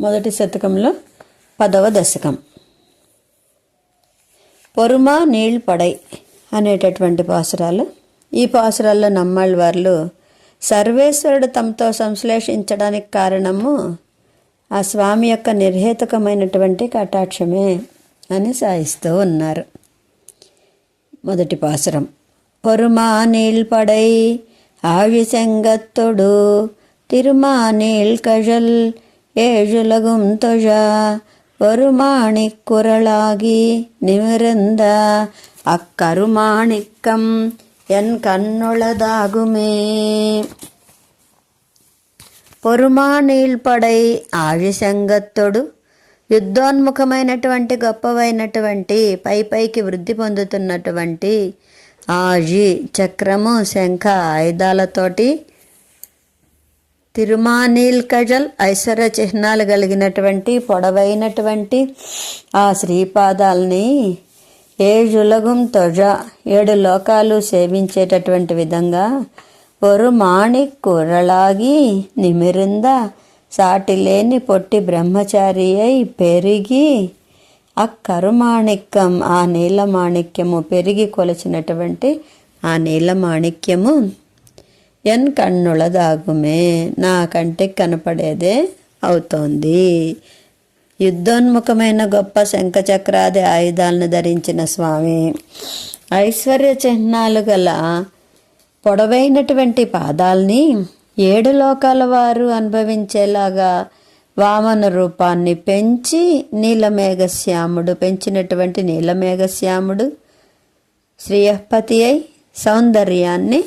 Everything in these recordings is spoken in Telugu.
మొదటి శతకంలో పదవ దశకం. పొరుమ నీళ్ పడై అనేటటువంటి పాసరాలు. ఈ పాసురాల్లో నమ్మాళ్ళ వారు సర్వేశ్వరుడు తమతో సంశ్లేషించడానికి కారణము ఆ స్వామి యొక్క నిర్హేతుకమైనటువంటి కటాక్షమే అని సాయిస్తూ ఉన్నారు. మొదటి పాసరం. పొరుమా నీళ్పడై ఆవిశంగత్తుడు తిరుమా నీళ్ కజల్ ఏజులగుంతుజ వరుమాణి కురళాగి నిమిరంద. అక్కరుమాణిక్కం ఎన్ കണ്ണുള്ളതാകുമേ పొరుమాణీల్ పడై ఆయుషంగత్తోడు యుద్ధోన్ముఖమైనటువంటి గొప్పవైనటువంటి పై పైకి వృద్ధి పొందుతున్నటువంటి ఆజి చక్రము శంఖ ఆయుధాలతోటి తిరుమానీల్ కజల్ ఐశ్వర్య చిహ్నాలు కలిగినటువంటి పొడవైనటువంటి ఆ శ్రీపాదాలని ఏజులగుం తొజ ఏడు లోకాలు సేవించేటటువంటి విధంగా ఒరు మాణిక్ కూరలాగి నిమిరింద సాటిలేని పొట్టి బ్రహ్మచారి అయి పెరిగి ఆ కరుమాణిక్యం ఆ నీలమాణిక్యము పెరిగి కొలిచినటువంటి ఆ నీలమాణిక్యము ఎన్ కన్నుల దాగుమే నా కంటికి కనపడేదే అవుతోంది. యుద్ధోన్ముఖమైన గొప్ప శంఖచక్రాది ఆయుధాలను ధరించిన స్వామి ఐశ్వర్య చిహ్నాలు గల పొడవైనటువంటి పాదాల్ని ఏడు లోకాల వారు అనుభవించేలాగా వామన రూపాన్ని పెంచి నీలమేఘశ్యాముడు పెంచినటువంటి నీలమేఘశ్యాముడు శ్రీయపతి అయి సౌందర్యాన్ని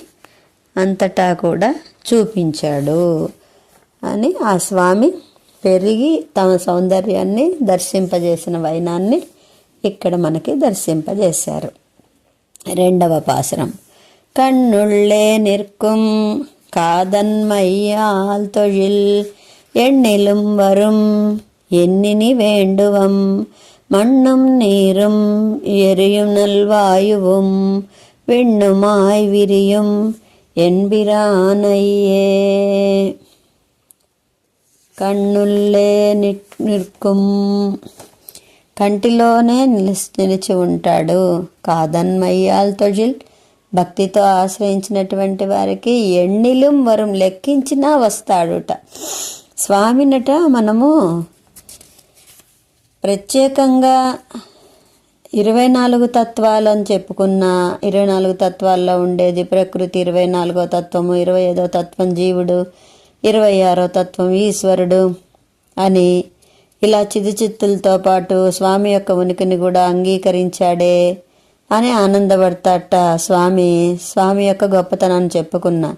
అంతటా కూడా చూపించాడు అని ఆ స్వామి పెరిగి తమ సౌందర్యాన్ని దర్శింపజేసిన వైనాన్ని ఇక్కడ మనకి దర్శింపజేశారు రెండవ పాసరం கண்ணுள்ளே நிற்கும் காதன்மையால் தொழில் எண்ணிலும் வரும் எண்ணினி வேண்டுவம் மண்ணும் நீரும் எரியும் நல்வாயுவும் விண்ணுமாய் விரியும் ఎన్బిరానయ్యే కన్నుల్లే నిర్కుం కంటిలోనే నిలిచి నిలిచి ఉంటాడు కాదన్మయ్యాల్తొజిల్ భక్తితో ఆశ్రయించినటువంటి వారికి ఎన్నిలం వరం లెక్కించినా వస్తాడుట స్వామినట మనము ప్రత్యేకంగా ఇరవై నాలుగు తత్వాలు అని చెప్పుకున్న ఇరవై నాలుగు తత్వాల్లో ఉండేది ప్రకృతి ఇరవై నాలుగో తత్వము ఇరవై ఐదో తత్వం జీవుడు ఇరవై ఆరో తత్వం ఈశ్వరుడు అని ఇలా చిత్తులతో పాటు స్వామి యొక్క ఉనికిని కూడా అంగీకరించాడే అని ఆనందపడతాట స్వామి. స్వామి యొక్క గొప్పతనాన్ని చెప్పుకున్నా.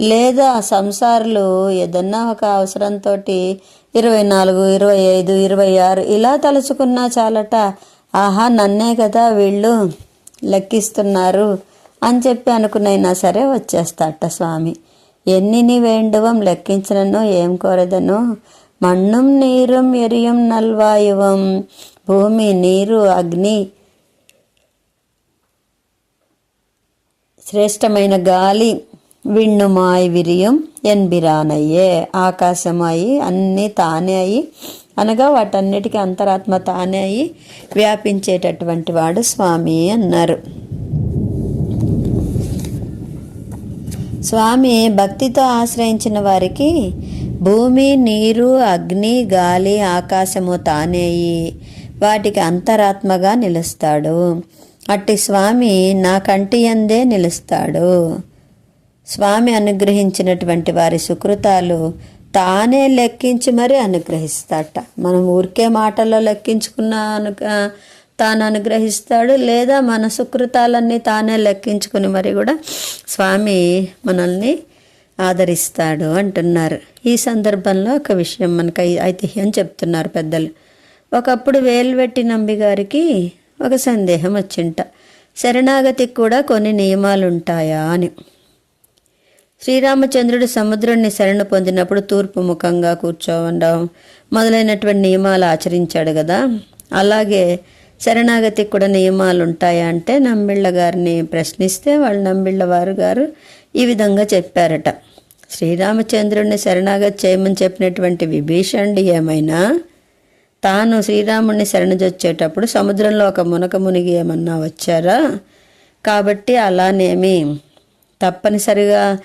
లేదా సంసారులు ఏదన్నా ఒక అవసరంతో ఇరవై నాలుగు ఇరవై ఐదు ఇరవై ఆరు ఇలా తలుచుకున్నా చాలట. ఆహా నన్నే కదా వీళ్ళు లెక్కిస్తున్నారు అని చెప్పి అనుకునైనా సరే వచ్చేస్తాట స్వామి. ఎన్నిని వేండువం లెక్కించినను ఏం కోరదను? మన్ను నీరుం ఎరియం నల్వాయువం భూమి నీరు అగ్ని శ్రేష్టమైన గాలి విణ్ణుమాయి విరియం ఎన్బిరానయ్యే. ఆకాశమాయి అన్నీ తానే అయి అనగా వాటన్నిటికీ అంతరాత్మ తానే అయి వ్యాపించేటటువంటి వాడు స్వామి అన్నారు. స్వామి భక్తితో ఆశ్రయించిన వారికి భూమి నీరు అగ్ని గాలి ఆకాశము తానేయి. వాటికి అంతరాత్మగా నిలుస్తాడు. అట్టి స్వామి నా కంటి అందే నిలుస్తాడు. స్వామి అనుగ్రహించినటువంటి వారి సుకృతాలు తానే లెక్కించి మరీ అనుగ్రహిస్తాట మనం ఊరికే మాటల్లో లెక్కించుకున్న అను తాను అనుగ్రహిస్తాడు లేదా మన సుకృతాలన్నీ తానే లెక్కించుకుని మరి కూడా స్వామి మనల్ని ఆదరిస్తాడు అంటున్నారు. ఈ సందర్భంలో ఒక విషయం మనకు ఐతిహ్యం చెప్తున్నారు పెద్దలు. ఒకప్పుడు వేలువెట్టి నంబి గారికి ఒక సందేహం వచ్చింట. శరణాగతికి కూడా కొన్ని నియమాలు ఉంటాయా అని. శ్రీరామచంద్రుడు సముద్రుణ్ణి శరణ పొందినప్పుడు తూర్పు ముఖంగా కూర్చోవడం మొదలైనటువంటి నియమాలు ఆచరించాడు కదా. అలాగే శరణాగతికి కూడా నియమాలు ఉంటాయా అంటే నంబిళ్ళ గారిని ప్రశ్నిస్తే వాళ్ళు నమ్మిళ్ళ వారు గారు ఈ విధంగా చెప్పారట. శ్రీరామచంద్రుడిని శరణాగతి చేయమని చెప్పినటువంటి విభీషణుడు ఏమైనా? తాను శ్రీరాముడిని శరణజొచ్చేటప్పుడు సముద్రంలో ఒక మునక మునిగి ఏమన్నా వచ్చారా? కాబట్టి అలానేమి. తప్పనిసరిగా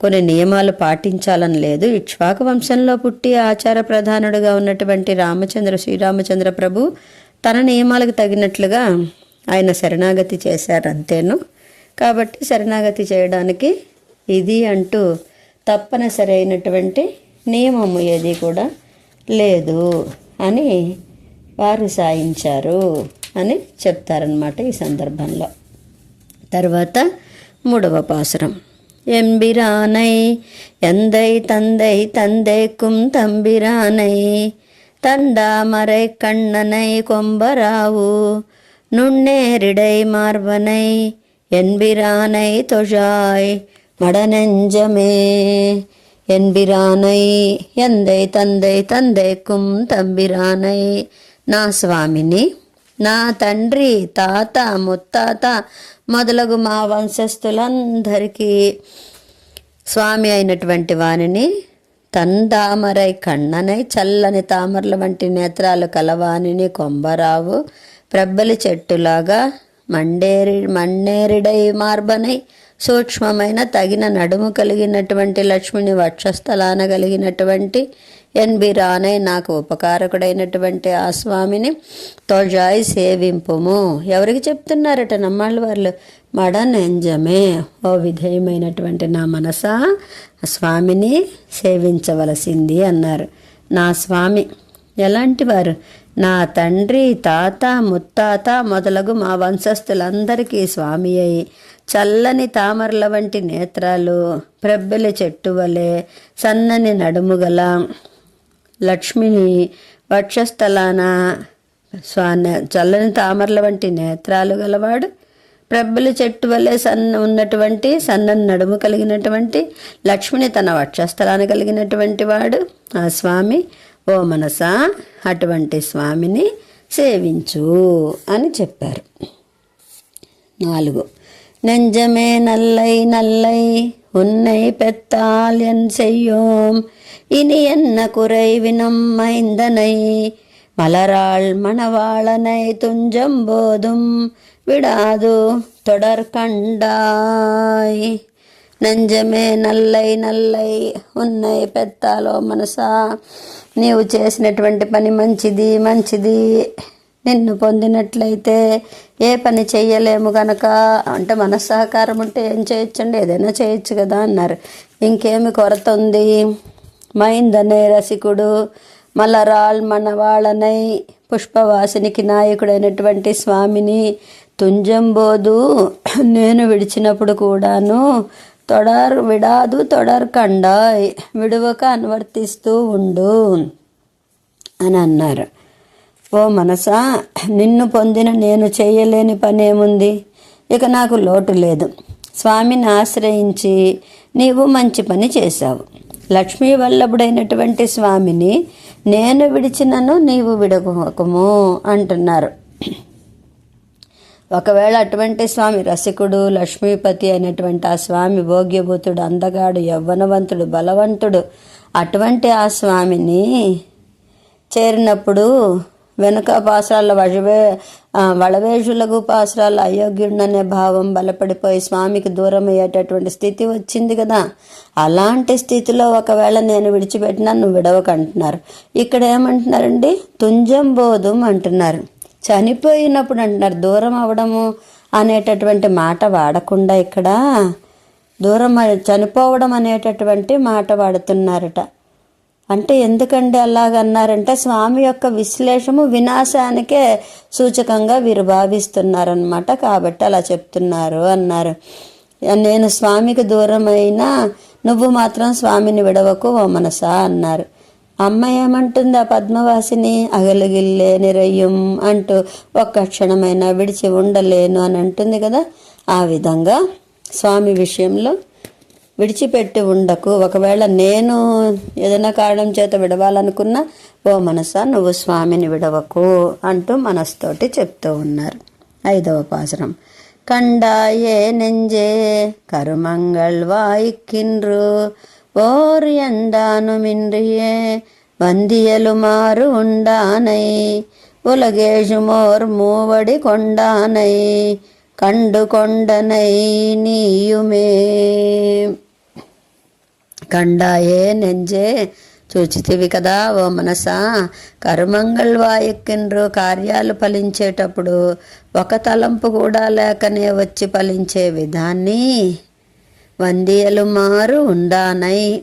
కొన్ని నియమాలు పాటించాలని లేదు. ఇక్ష్వాక వంశంలో పుట్టి ఆచార ప్రధానుడుగా ఉన్నటువంటి రామచంద్ర శ్రీరామచంద్ర ప్రభు తన నియమాలకు తగినట్లుగా ఆయన శరణాగతి చేశారు అంతేను. కాబట్టి శరణాగతి చేయడానికి ఇది అంటూ తప్పనిసరి అయినటువంటి నియమము ఏది కూడా లేదు అని వారు సాయించారు అని చెప్తారనమాట ఈ సందర్భంలో. తర్వాత మూడవ పాసురం. எம்பிரானை எந்தை தந்தை தந்தைக்கும் தம்பிரானை தந்தாமரை கண்ணனை கொம்பராவு நுண்ணேரிடை மார்பனை என்பிரானை தொழாய் மடநெஞ்சமே. என்பிரானை எந்தை தந்தை தந்தைக்கும் தம்பிரானை. நான் சுவாமினி. నా తండ్రి తాత ముత్తాత మొదలగు మా వంశస్థులందరికీ స్వామి అయినటువంటి వానిని తందామరై కన్ననై చల్లని తామరల వంటి నేత్రాలు కలవానిని కొంబరావు ప్రబ్బలి చెట్టులాగా మండేరి మన్నేరిడై మార్బనై సూక్ష్మమైన తగిన నడుము కలిగినటువంటి లక్ష్మిని వక్షస్థలాన కలిగినటువంటి ఎన్బి రానై నాకు ఉపకారకుడైనటువంటి ఆ స్వామిని తొజాయి సేవింపుము. ఎవరికి చెప్తున్నారట నమ్మాళ్ళ వాళ్ళు? మడ నెంజమే ఓ విధేయమైనటువంటి నా మనసా స్వామిని సేవించవలసింది అన్నారు. నా స్వామి ఎలాంటి వారు? నా తండ్రి తాత ముత్తాత మొదలగు మా వంశస్థులందరికీ స్వామి అయి చల్లని తామరల వంటి నేత్రాలు ప్రబ్బెల చెట్టు వలె సన్నని నడుము గల లక్ష్మిని వక్షస్థలాన స్వాన చల్లని తామరల వంటి నేత్రాలు గలవాడు ప్రబ్బల చెట్టు వలె సన్న ఉన్నటువంటి సన్నని నడుము కలిగినటువంటి లక్ష్మిని తన వక్షస్థలాన కలిగినటువంటి వాడు ఆ స్వామి ఓ మనసా అటువంటి స్వామిని సేవించు అని చెప్పారు నాలుగు நெஞ்சமே நல்லை நல்லை உன்னை பெத்தால் என் செய்யோம் இனி என்ன குறைவினம் மைந்தனை மலராள் மணவாளனை துஞ்சம் போதும் விடாது தொடர் கண்டாய் నెంజమే నల్లై నల్లై ఉన్నై పెత్తాలో మనసా నీవు చేసినటువంటి పని మంచిది మంచిది నిన్ను పొందినట్లయితే ఏ పని చెయ్యలేము గనక అంటే మనస్సహకారం ఉంటే ఏం చేయొచ్చండి ఏదైనా చేయొచ్చు కదా అన్నారు ఇంకేమి కొరత ఉంది మైందనే రసికుడు మలరాల్ మనవాళనై పుష్పవాసినికి నాయకుడైనటువంటి స్వామిని తుంజంబోదు నేను విడిచినప్పుడు కూడాను తొడర్ విడాదు తొడర్ కండాయ్ విడువక అనువర్తిస్తూ ఉండు అని అన్నారు. ఓ మనసా నిన్ను పొందిన నేను చేయలేని పనేముంది? ఇక నాకు లోటు లేదు. స్వామిని ఆశ్రయించి నీవు మంచి పని చేశావు. లక్ష్మీ వల్లభుడైనటువంటి స్వామిని నేను విడిచినను నీవు విడవకము అంటున్నారు. ఒకవేళ అటువంటి స్వామి రసికుడు లక్ష్మీపతి అయినటువంటి ఆ స్వామి భోగ్యభూతుడు అందగాడు యవ్వనవంతుడు బలవంతుడు అటువంటి ఆ స్వామిని చేరినప్పుడు వెనుక పాసరాల వజవే వళవేషులకు పాసరాల అయోగ్యుడనే భావం బలపడిపోయి స్వామికి దూరం అయ్యేటటువంటి స్థితి వచ్చింది కదా. అలాంటి స్థితిలో ఒకవేళ నేను విడిచిపెట్టినా నువ్వు విడవకంటున్నారు. ఇక్కడ ఏమంటున్నారండి? తుంజం బోధం అంటున్నారు. చనిపోయినప్పుడు అంటున్నారు దూరం అవడము అనేటటువంటి మాట వాడకుండా ఇక్కడ దూరం చనిపోవడం అనేటటువంటి మాట వాడుతున్నారట. అంటే ఎందుకండి అలాగన్నారంటే స్వామి యొక్క విశ్లేషము వినాశానికే సూచకంగా వీరు భావిస్తున్నారనమాట కాబట్టి అలా చెప్తున్నారు అన్నారు. నేను స్వామికి దూరమైనా నువ్వు మాత్రం స్వామిని విడవకు ఓ మనసా అన్నారు. అమ్మ ఏమంటుంది ఆ పద్మవాసిని? అగలుగిల్లే నిరయ్యం అంటూ ఒక్క క్షణమైనా విడిచి ఉండలేను అని అంటుంది కదా. ఆ విధంగా స్వామి విషయంలో విడిచిపెట్టి ఉండకు ఒకవేళ నేను ఏదైనా కారణం చేత విడవాలనుకున్నా ఓ మనసా నువ్వు స్వామిని విడవకు అంటూ మనస్తోటి చెప్తూ ఉన్నారు ఐదవ పాసరం కండాయే నెంజే కరుమంగళ్ వాయిక్కిన్రు ஓர் எந்தானுமின்றியே வந்தியலு மாறு உண்டானை உலகேஷுமோர் மூவடி கொண்டானை கண்டு கொண்டனை நீயுமே కండాయే నెంజే. చూచితివి కదా ఓ మనసా. కర్మంగళ్ వాయక్కిండ్రు కార్యాలు ఫలించేటప్పుడు ఒక తలంపు కూడా లేకనే వచ్చి ఫలించే విధాన్ని. వందియలు మారు ఉండానై.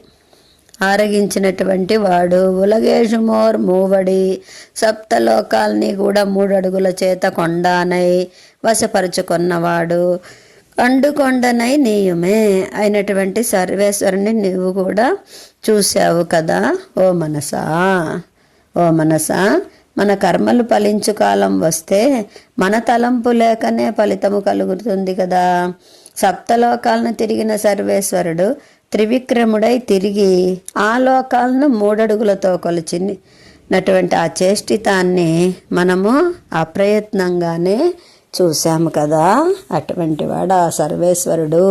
ఆరగించినటువంటి వాడు ఉలగేషుమోర్ మూవడి. సప్తలోకాల్ని కూడా మూడడుగుల చేత కొండానై. వశపరుచుకున్నవాడు అండుకొండనై నీయుమే అయినటువంటి సర్వేశ్వరుని నీవు కూడా చూశావు కదా? ఓ మనసా ఓ మనసా మన కర్మలు ఫలించు కాలం వస్తే మన తలంపు లేకనే ఫలితము కలుగుతుంది కదా. సప్తలోకాలను తిరిగిన సర్వేశ్వరుడు త్రివిక్రముడై తిరిగి ఆ లోకాలను మూడడుగులతో కొలిచినటువంటి ఆ చేష్టితాన్ని మనము అప్రయత్నంగానే చూశాము కదా అటువంటి వాడు ఆ సర్వేశ్వరుడు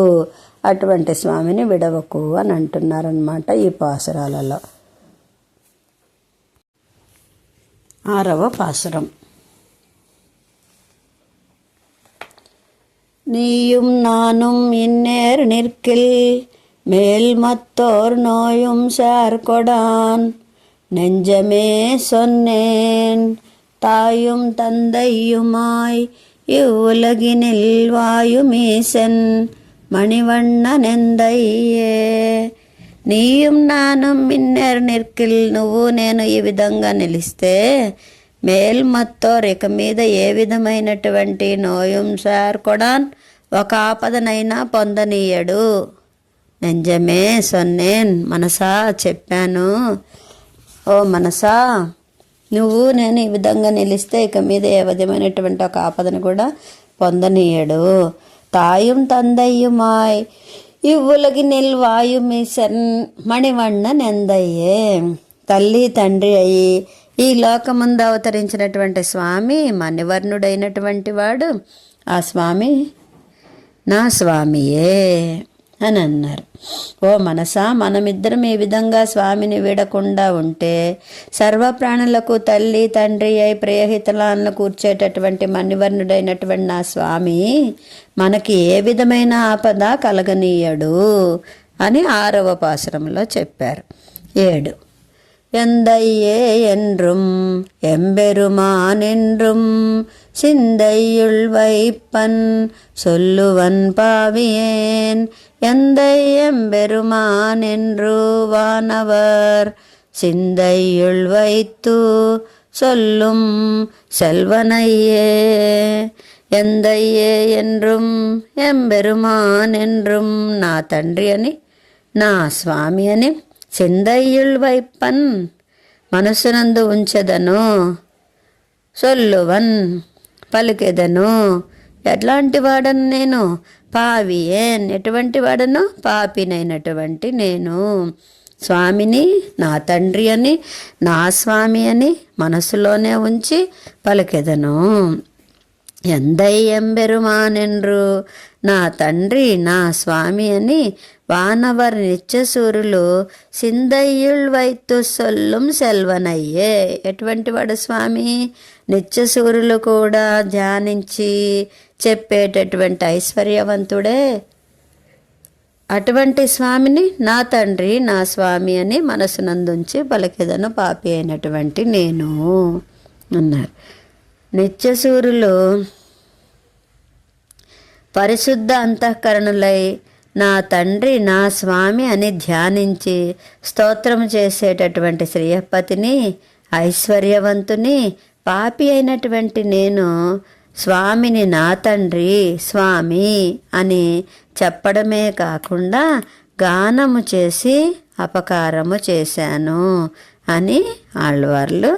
అటువంటి స్వామిని విడవకు అని అంటున్నారనమాట ఈ పాసురాలలో ఆరవ పాసురం நீயும் நானும் இந்நேர் நிற்கில் மேல் மத்தோர் நோயும் சார்கொடான் நெஞ்சமே சொன்னேன் தாயும் தந்தையுமாய் இவ்வுலகினில் வாயுமீசன் మణివన్ననెందయ్యే? నీయుం నాను మిన్నెర్ నిర్కిల్ నువ్వు నేను ఈ విధంగా నిలిస్తే మేల్మత్తో ఇక మీద ఏ విధమైనటువంటి నోయం సార్ కూడా ఒక ఆపదనైనా పొందనీయడు. నిజమే సొన్నేన్ మనసా చెప్పాను. ఓ మనసా నువ్వు నేను ఈ విధంగా నిలిస్తే ఇక మీద ఏ విధమైనటువంటి ఒక ఆపదను కూడా పొందనీయడు. తాయం తందయ్యుమాయ్ నిల్వాయు మీ శరణ్ మణివణ్ణ నెందయ్యే. తల్లి తండ్రి అయి ఈ లోకముందు అవతరించినటువంటి స్వామి మణివర్ణుడైనటువంటి వాడు ఆ స్వామి నా స్వామియే. అని అన్నారు. ఓ మనసా మనమిద్దరం ఈ విధంగా స్వామిని విడకుండా ఉంటే సర్వప్రాణులకు తల్లి తండ్రి అయి ప్రియహితలాలను కూర్చేటటువంటి మణివర్ణుడైనటువంటి నా స్వామి మనకి ఏ విధమైన ఆపద కలగనీయడు అని ఆరవ పాశ్రంలో చెప్పారు. ఏడు. எந்தையே என்றும் எம்பெருமான் என்றும் சிந்தையுள் வைப்பன் சொல்லுவன் பாவியேன். எந்தை எம்பெருமான் என்று வானவர் சிந்தையுள் வைத்து சொல்லும் செல்வனையே. எந்தையே என்றும் எம்பெருமான் என்றும் நா தன்றியனி நா சுவாமியனி. స్వామి చిందయ్యుల్ వైప్పన్ మనసునందు ఉంచెదను సొల్లువన్ పలికెదను. ఎట్లాంటి వాడను నేను? పావియేన్. ఎటువంటి వాడను? పాపినైనటువంటి నేను. స్వామిని నా తండ్రి అని నా స్వామి అని మనసులోనే ఉంచి పలికెదను. ఎందై ఎంబెరుమానెన్రు నా తండ్రి నా స్వామి అని వానవర్ నిత్యసూరులు సిందయ్యుల్ వైత్తు సొల్లుం సెల్వనయ్యే. ఎటువంటి వాడు స్వామి? నిత్యసూరులు కూడా ధ్యానించి చెప్పేటటువంటి ఐశ్వర్యవంతుడే. అటువంటి స్వామిని నా తండ్రి నా స్వామి అని మనసునందుంచి పలికెదను పాపి అయినటువంటి నేను అన్నారు. నిత్యసూరులు పరిశుద్ధ అంతఃకరణులై నా తండ్రి నా స్వామి అని ధ్యానించి స్తోత్రం చేసేటటువంటి శ్రీయపతిని ఐశ్వర్యవంతుని పాపి అయినటువంటి నేను స్వామిని నా తండ్రి స్వామి అని చెప్పడమే కాకుండా గానము చేసి అపకారము చేశాను అని ఆళ్వార్లు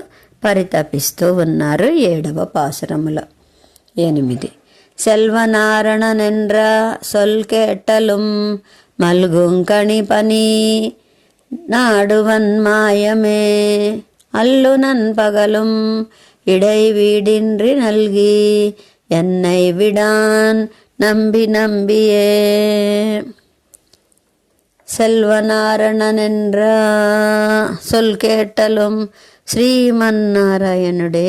పరితపిస్తూ ఉన్నారు ఏడవ పాసురములో ఎనిమిది. செல்வநாரண நின்ற சொல் கேட்டலும் மல்குங்கணி பனி நாடுவன் மாயமே. அல்லு நண்பகலும் இடை வீடின்றி நல்கி என்னை விடான் நம்பி நம்பியே. సెల్వనారాయణెంద్ర சொல் கேட்டலும் శ్రీమన్నారాయణుడే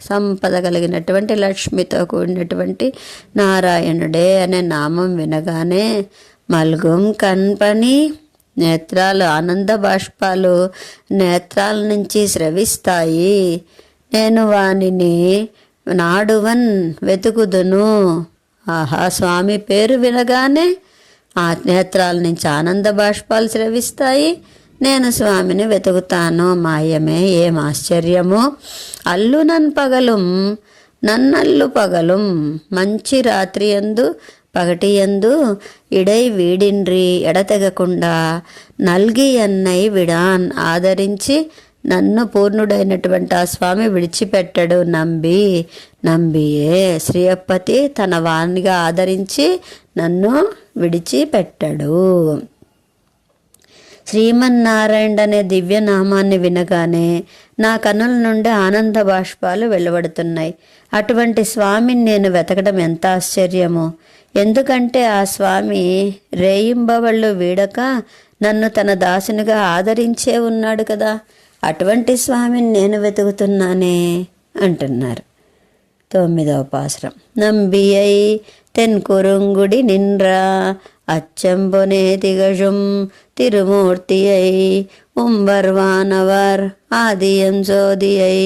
సంపద కలిగినటువంటి లక్ష్మితో కూడినటువంటి నారాయణుడే అనే నామం వినగానే మల్గుం కన్పని నేత్రాలు ఆనంద బాష్పాలు నేత్రాల నుంచి స్రవిస్తాయి నేను వానిని నాడువన్ వెతుకుదును ఆహా స్వామి పేరు వినగానే ఆ నేత్రాల నుంచి ఆనంద బాష్పాలు స్రవిస్తాయి. నేను స్వామిని వెతుకుతాను మాయమే ఏం ఆశ్చర్యము? అల్లు నన్ పగలుం నన్నల్లు పగలుం మంచి రాత్రి ఎందు పగటి ఎందు ఇడై వీడిండ్రి ఎడతెగకుండా నల్గి అన్నై విడాన్ ఆదరించి నన్ను పూర్ణుడైనటువంటి ఆ స్వామి విడిచిపెట్టడు నంబి. నంబియే శ్రీయప్పతి తన వాణిగా ఆదరించి నన్ను విడిచిపెట్టడు. శ్రీమన్నారాయణ అనే దివ్యనామాన్ని వినగానే నా కనుల నుండి ఆనంద బాష్పాలు వెలువడుతున్నాయి. అటువంటి స్వామిని నేను వెతకడం ఎంత ఆశ్చర్యమో. ఎందుకంటే ఆ స్వామి రేయింబవళ్ళు వీడక నన్ను తన దాసునిగా ఆదరించే ఉన్నాడు కదా. అటువంటి స్వామిని నేను వెతుకుతున్నానే అంటున్నారు తొమ్మిదవ పాశ్రం నంబియై తెన్కురుంగుడి నిన్రా అచ్చంబొనే திகழும் திருமூர்த்தியை உம்பர்வானவர் ஆதியம் சோதியை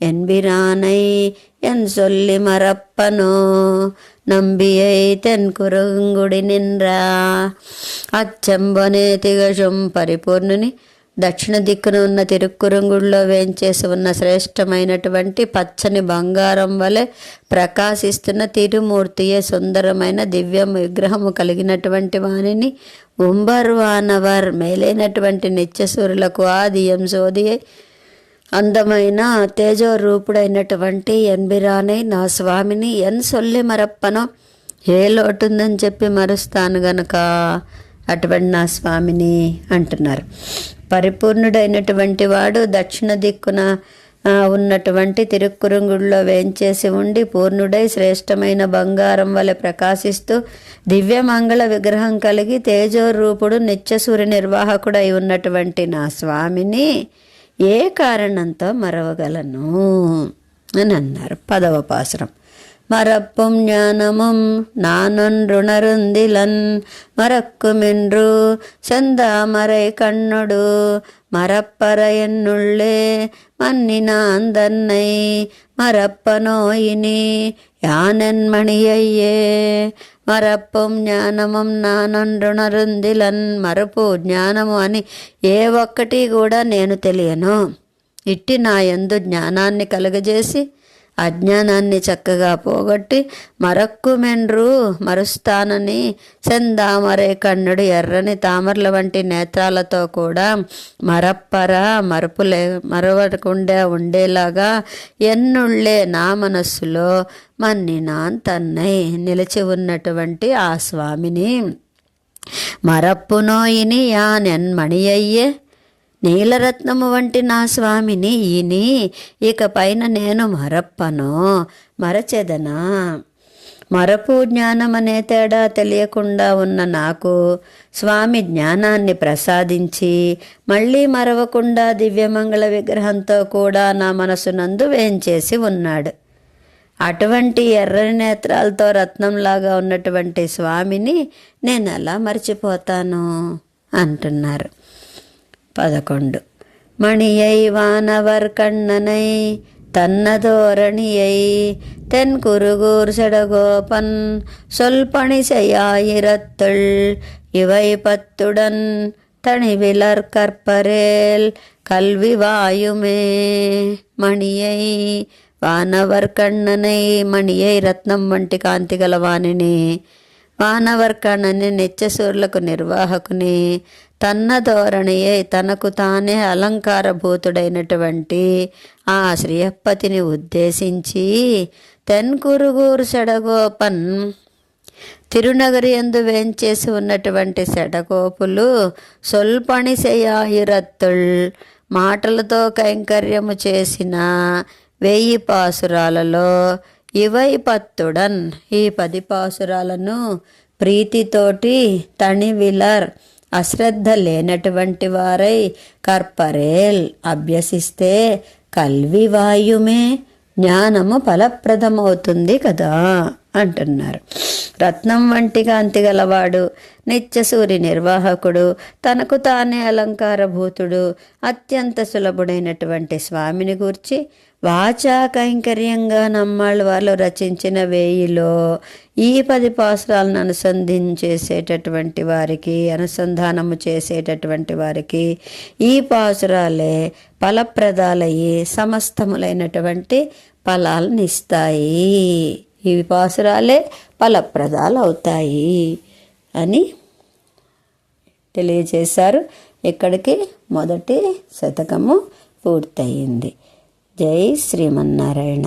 என்பிரானை என் சொல்லி மறப்பனோ நம்பியை தென்குறுங்குடி நின்றா అచ్చంబొనే తిగజం పరిపూర్ణుని దక్షిణ దిక్కున ఉన్న తిరుక్కురంగుడిలో వేంచేసి ఉన్న శ్రేష్టమైనటువంటి పచ్చని బంగారం వలె ప్రకాశిస్తున్న తిరుమూర్తియే సుందరమైన దివ్యం విగ్రహము కలిగినటువంటి వాణిని ఉంబర్వానవర్ మేలైనటువంటి నిత్యసూరులకు ఆదియం సోది అందమైన తేజోరూపుడైనటువంటి ఎన్బిరానై నా స్వామిని ఎన్ సొల్లి మరప్పనో. ఏ లోటుందని చెప్పి మరుస్తాను గనక. అటువంటి నా స్వామిని అంటున్నారు. పరిపూర్ణుడైనటువంటి వాడు దక్షిణ దిక్కున ఉన్నటువంటి తిరుక్కురుంగుడిలో వేంచేసి ఉండి పూర్ణుడై శ్రేష్టమైన బంగారం వలె ప్రకాశిస్తూ దివ్యమంగళ విగ్రహం కలిగి తేజోరూపుడు నిత్యసూర్య నిర్వాహకుడై ఉన్నటువంటి నా స్వామిని ఏ కారణంతో మరవగలను? అని అన్నారు పదవ పాసురం. மறப்பும் ஞானமும் நானொன்றுணருந்திலன் மறக்குமென்று செந்தாமரை கண்ணொடு மறப்பற என்னுள்ளே மன்னினான் தன்னை மறப்பனோயினி யானென் மணியையே మరప్పుం జ్ఞానమం నానొండునరుందిలన్ మరపు జ్ఞానము అని ఏ ఒక్కటి కూడా నేను తెలియను ఇట్టి నా యందు జ్ఞానాన్ని కలుగజేసి అజ్ఞానాన్ని చక్కగా పోగొట్టి మరక్కు మెండ్రు మరుస్తానని సెందామరే కన్నుడు ఎర్రని తామరల వంటి నేత్రాలతో కూడా మరప్పర మరుపులే మరవకుండా ఉండేలాగా ఎన్నుళ్ళే నా మనస్సులో మన్నినాన్ తన్నై నిలిచి ఉన్నటువంటి ఆ స్వామిని. మరప్పునోయిని యానెన్ మణియయ్యే నీలరత్నము వంటి నా స్వామిని ఈని ఇక పైన నేను మరప్పను మరచెదనా? మరపు జ్ఞానం అనే తేడా తెలియకుండా ఉన్న నాకు స్వామి జ్ఞానాన్ని ప్రసాదించి మళ్ళీ మరవకుండా దివ్యమంగళ విగ్రహంతో కూడా నా మనసునందు వేంచేసి ఉన్నాడు. అటువంటి ఎర్రని నేత్రాలతో రత్నంలాగా ఉన్నటువంటి స్వామిని నేను ఎలా మర్చిపోతాను? అంటున్నారు. పదకొండు மணியை வானவர் கண்ணனை தன்னதோரணியை தென் குருகூர் செடகோபன் சொல் பணி செய்யாயிரத்துள் இவை பத்துடன் தனிவிலர் கற்பரேல் கல்வி வாயுமே. மணியை வானவர் கண்ணனை மணியை ரத்னம் వంటి కాంతి గలవాణిని వానవర్ కణని నిత్యసూర్లకు నిర్వాహకుని తన్న ధోరణియే తనకు తానే అలంకారభూతుడైనటువంటి ఆ శ్రీయప్పతిని ఉద్దేశించి తెన్కురుగూరు సెడగోపన్ తిరునగరి ఎందు వేంచేసి ఉన్నటువంటి సెడగోపులు సొల్పణి శయాయురత్తుల్ మాటలతో కైంకర్యము చేసిన వెయ్యి పాసురాలలో ఇవై పత్తుడన్. ఈ పది పాసురాలను ప్రీతితోటి తణివిలర్ అశ్రద్ధ లేనటువంటి వారై కర్పరేల్ అభ్యసిస్తే కల్వి వాయుమే జ్ఞానము ఫలప్రదమవుతుంది కదా అంటున్నారు. రత్నం వంటి కాంతి గలవాడు నిత్యసూరి నిర్వాహకుడు తనకు తానే అలంకారభూతుడు అత్యంత సులభుడైనటువంటి స్వామిని గూర్చి వాచా కైంకర్యంగా నమ్మాళ్ళ వాళ్ళు రచించిన వేయిలో ఈ పది పాసురాలను అనుసంధించేసేటటువంటి వారికి అనుసంధానము చేసేటటువంటి వారికి ఈ పాసురాలే ఫలప్రదాలయ్యి సమస్తములైనటువంటి ఫలాలను ఇస్తాయి ఈ పాసురాలే ఫలప్రదాలు అవుతాయి అని తెలియజేశారు. ఇక్కడికి మొదటి శతకము పూర్తయింది. జై శ్రీమన్నారాయణ.